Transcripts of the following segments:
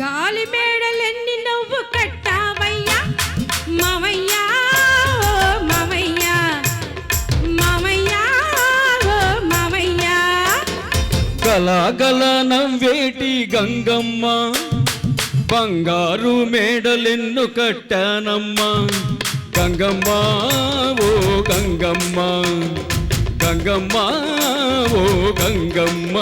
గాలి మేడలెన్ని నువ్వు కట్టావయ్యా? మావయ్యా ఓ మావయ్యా మావయ్యా ఓ మావయ్యా గలగల నవ్వేటి గంగమ్మ బంగారు మేడలెన్ను కట్టానమ్మా. గంగమ్మ ఓ గంగమ్మ. గంగమ్మ ఓ గంగమ్మ.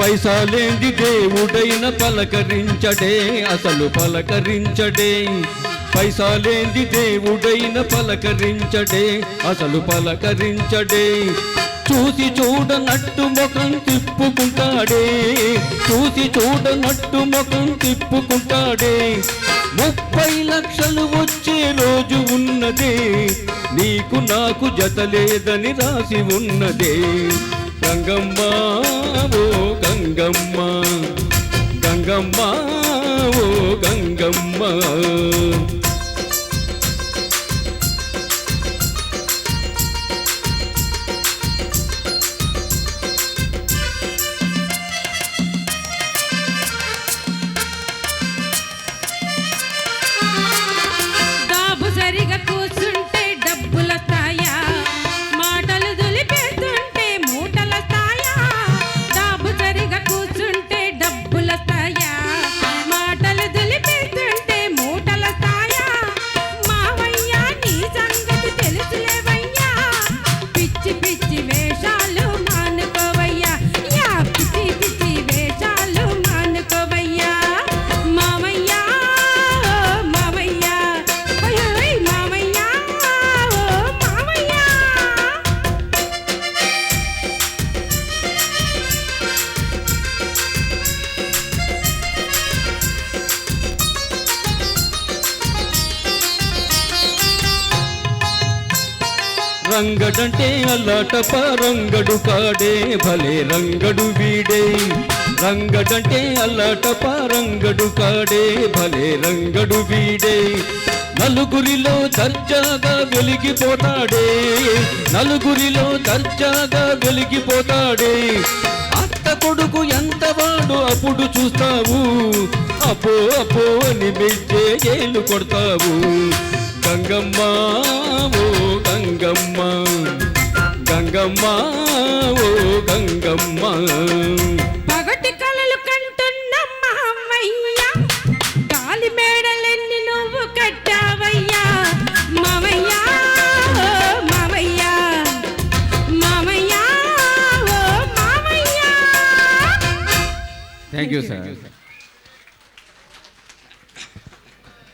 పైసాలేంది దేవుడైన పలకరించడే అసలు పలకరించడే. పైసాలేంది దేవుడైన పలకరించడే అసలు పలకరించడే. చూసి చూడనట్టు ముఖం తిప్పుకుంటాడే చూసి చూడనట్టు ముఖం తిప్పుకుంటాడే. ముప్పై లక్షలు వచ్చే రోజు ఉన్నదే నీకు నాకు జత లేదని రాసి ఉన్నదే. రంగమ్మా. రంగడంటే అల్లాటప రంగడు కాడే భలే రంగడు వీడే. రంగడంటే అల్లాటప రంగడు కాడే భలే రంగడు వీడే. నలుగురిలో దర్జాగా వెలిగిపోతాడే నలుగురిలో దర్జాగా వెలిగిపోతాడే. అత్త కొడుకు ఎంత వాడు అప్పుడు చూస్తావు అపో అపో అని మెచ్చే ఏళ్ళు కొడతావు. గంగమ్మ ఓ గంగమ్మ. గంగమ్మ ఓ గంగమ్మ. పగటి కలలు కంటున్న మావయ్య గాలి మేడలెన్ని నువ్వు కట్టావయ్యా? మావయ్య ఓ మావయ్య మావయ్య ఓ మావయ్య. Thank you sir